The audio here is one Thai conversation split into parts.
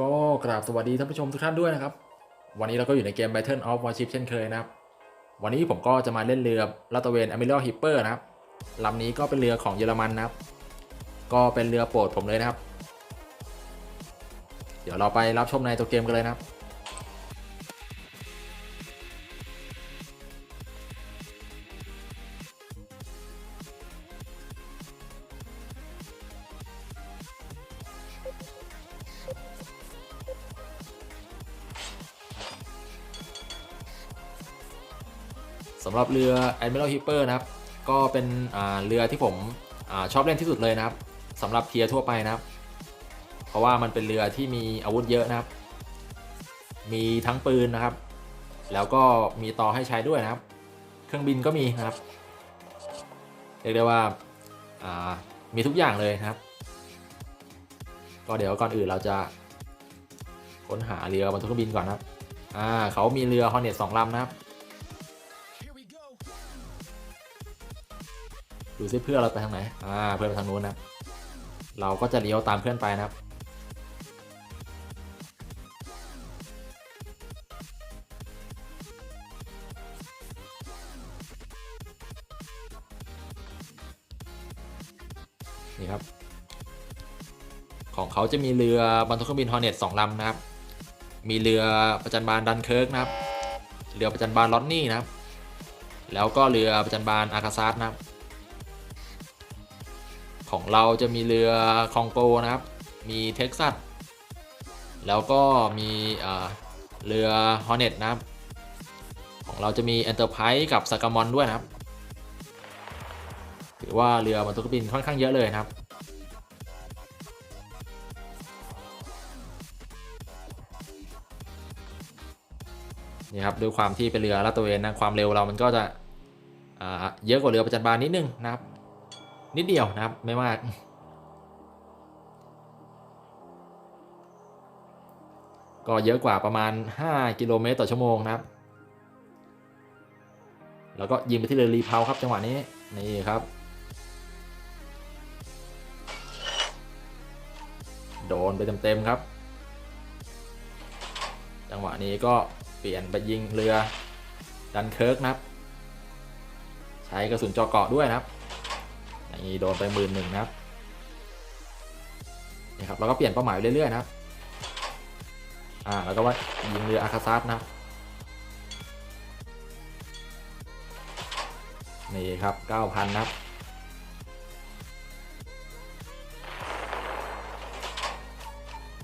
ก็กราบสวัสดีท่านผู้ชมทุกท่านด้วยนะครับ วันนี้เราก็อยู่ในเกม Battle of Warship เช่นเคยนะครับ วันนี้ผมก็จะมาเล่นเรือลาตเวน Admiral Hipper นะครับลำนี้ก็เป็นเรือของเยอรมันนะครับ ก็เป็นเรือโปรดผมเลยนะครับ เดี๋ยวเราไปรับชมในตัวเกมกันเลยนะครับ สำหรับเรือ Admiral Hipper นะครับ ก็เป็นเรือที่ผมอชอบเล่นที่สุดเลยนะครับสำหรับเทียร์ทั่วไปนะครับ เพราะว่ามันเป็นเรือที่มีอาวุธเยอะนะครับ มีทั้งปืนนะครับ แล้วก็มีต่อให้ใช้ด้วยนะครับ เครื่องบินก็มีนะครับเรียกได้ว่าามีทุกอย่างเลยนะครับ ก็เดี๋ยวก่อนอื่นเราจะค้นหาเรือบรรทุกเครื่องบินก่อนนะครับอ่าเขามีเรือ Hornet สองลำนะครับ ดูซิเพื่อนเราไปทางไหน อ่า เพื่อนไปทางนู้นนะ เราก็จะเลี้ยวตามเพื่อนไปนะครับ นี่ครับ ของเขาจะมีเรือบรรทุกเครื่องบินฮอร์เน็ตสองลำนะครับ มีเรือประจันบานดันเคิร์กนะครับ เรือประจันบานลอนนี่นะครับ แล้วก็เรือประจันบานอาคาซัสนะครับ ของเราจะมีเรือคองโกนะครับ มีเท็กซัส แล้วก็มีเรือฮอ r เน็ตนะครับ ของเราจะมี Enterprise กับสกามอนด้วยนะครับ ถือว่าเรือบรรทุกบินค่อนข้างเยอะเลยนะครับนี่ครับด้วยความที่เป็นเรือลาดตระเวนนะความเร็วเรามันก็จะเยอะกว่าเรือประจันบานนิดนึงนะครับ นิดเดียวนะครับไม่มากก็เยอะกว่าประมาณ 5 กิโลเมตรต่อชั่วโมงนะครับ แล้วก็ยิงไปที่เรือรีเพาครับจังหวะนี้ นี่ครับ โดนไปเต็มๆครับ จังหวะนี้ก็เปลี่ยนไปยิงเรือดันเคิร์กนะครับ ใช้กระสุนเจอเกาะด้วยนะครับ นี้โดนไปหมื่นหนึ่งนะครับนี่ครับเราก็เปลี่ยนเป้าหมายไปเรื่อยๆนะครับอ่าแล้วก็ว่ายิงเรืออาคาซัสนะครับนี่ครับ9,000นะครับ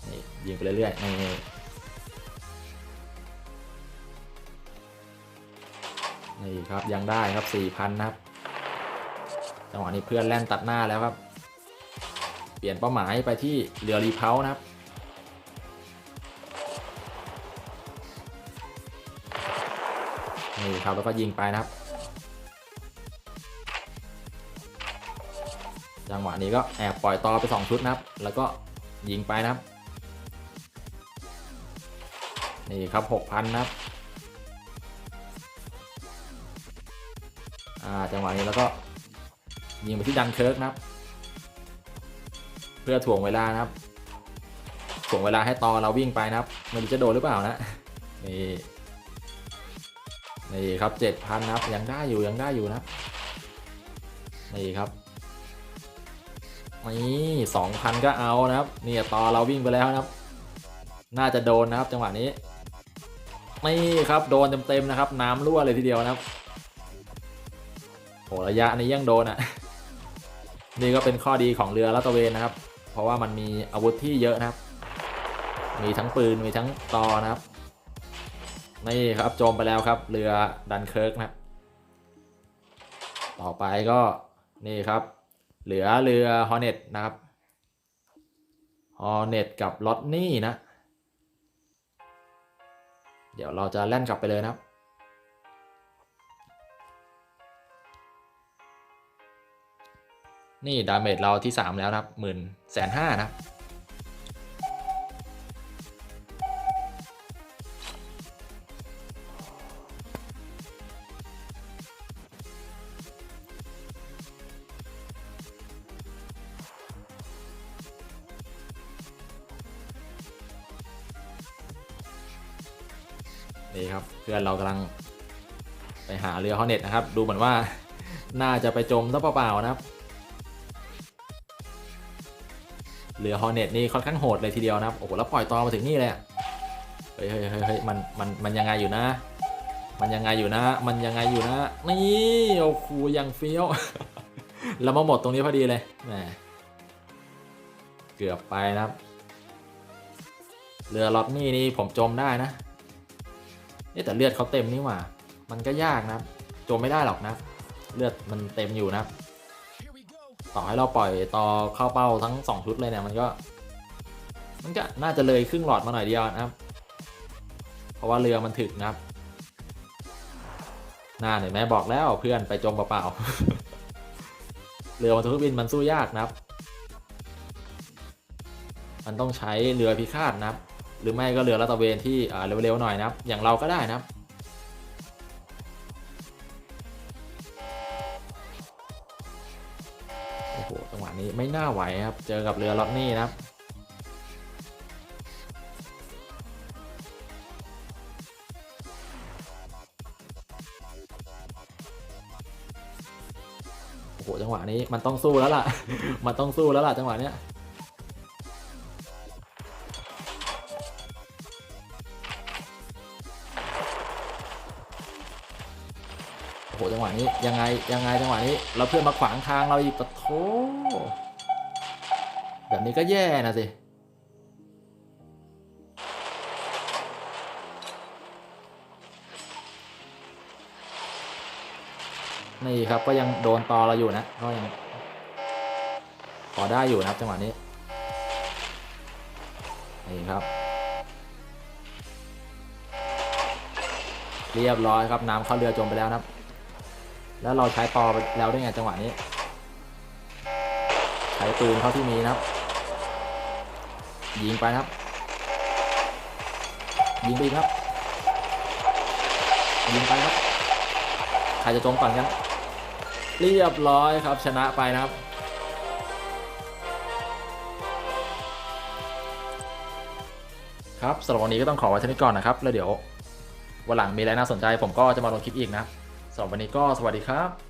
นี่ยิงไปเรื่อยๆนี่นี่ครับยังได้ครับ4,000นะครับ จังหวะนี้เพื่อนแล่นตัดหน้าแล้วครับ เปลี่ยนเป้าหมายไปที่เรือรีเพานะครับนี่ครับแล้วก็ยิงไปนะครับ จังหวะนี้ก็แอบปล่อยต่อไป 2 ชุดนะครับ แล้วก็ยิงไปนะครับนี่ครับ6,000นะครับอ่าจังหวะนี้แล้วก็ ยิงไปที่ดันเคิร์กนะครับ เพื่อถ่วงเวลานะครับถ่วงเวลาให้ตอเราวิ่งไปนะครับไม่รู้จะโดนหรือเปล่านะนี่นี่ครับเจ็ดพันนะครับยังได้อยู่ยังได้อยู่นะครับนี่ครับนี่สองพันก็เอานะครับนี่ตอเราวิ่งไปแล้วนะครับ น่าจะโดนนะครับจังหวะนี้นี่ครับโดนเต็มๆนะครับ น้ำรั่วเลยทีเดียวนะครับโหระยะนี้ยังโดนอะ นี่ก็เป็นข้อดีของเรือลาตะเวนนะครับ เพราะว่ามันมีอาวุธที่เยอะนะครับ มีทั้งปืนมีทั้งตอนะครับนี่ครับโจมไปแล้วครับเรือดันเคิร์กนะครับ ต่อไปก็นี่ครับ เหลือเรือฮอร์เน็ตนะครับฮอร์เน็ตกับลอตนี่นะ เดี๋ยวเราจะแล่นกลับไปเลยนะครับ นี่ดาเมจเราที่ 3 แล้วนะครับหมื่นแสนห้านะนี่ครับเพื่อนเรากำลังไปหาเรือฮอเน็ตนะครับ ดูเหมือนว่าน่าจะไปจมซะเปล่าๆนะครับ เรือฮอเน็ตนี่ค่อนข้างโหดเลยทีเดียวนะครับ โอ้โห แล้วปล่อยตอมาถึงนี่เลยอะเฮ้ยเฮ้ยเฮ้ยเฮ้ยมันมันมันยังไงอยู่นะ มันยังไงอยู่นะ มันยังไงอยู่นะ นี่โอ้โหยังเฟี้ยวแล้วมาหมดตรงนี้พอดีเลยแหมเกือบไปนะครับ เรือล็อตนี่นี่ผมจมได้นะนี่แต่เลือดเขาเต็มนี่หว่า มันก็ยากนะครับ จมไม่ได้หรอกนะ เลือดมันเต็มอยู่นะครับ ต่อให้เราปล่อยต่อเข้าเป้าทั้งสองชุดเลยเนี่ยมันก็ มันก็น่าจะเลยครึ่งหลอดมาหน่อยเดียวนะครับ เพราะว่าเรือมันถึกนะครับน่าเห็นไหมบอกแล้วเพื่อนไปจมเปล่าๆเรือบรรทุกเครื่องบินมันสู้ยากนะครับ มันต้องใช้เรือพิฆาตนะครับ หรือไม่ก็เรือลาตะเวนที่เร็วๆหน่อยนะครับ อย่างเราก็ได้นะครับ ไม่น่าไหวครับ เจอกับเรือล็อตนี่นะครับโอ้โหจังหวะนี้มันต้องสู้แล้วล่ะ มันต้องสู้แล้วล่ะจังหวะเนี้ยโอ้โหจังหวะนี้ยังไงยังไงจังหวะนี้เราเพื่อนมาขวางทางเราอีกปะโถ แบบนี้ก็แย่นะสิ นี่ครับก็ยังโดนตอเราอยู่นะ ก็ยังพอได้อยู่นะครับจังหวะนี้ นี่ครับ เรียบร้อยครับน้ำเข้าเรือจมไปแล้วนะครับ แล้วเราใช้ตอไปแล้วได้ไงจังหวะนี้ ใช้ปืนเข้าที่มีนะครับ ยิงไปครับ ยิงไปครับ ยิงไปครับ ใครจะจมก่อนกัน เรียบร้อยครับชนะไปนะครับครับสำหรับวันนี้ก็ต้องขอไว้เท่านี้ก่อนนะครับ แล้วเดี๋ยววันหลังมีอะไรน่าสนใจผมก็จะมาลงคลิปอีกนะสำหรับวันนี้ก็สวัสดีครับ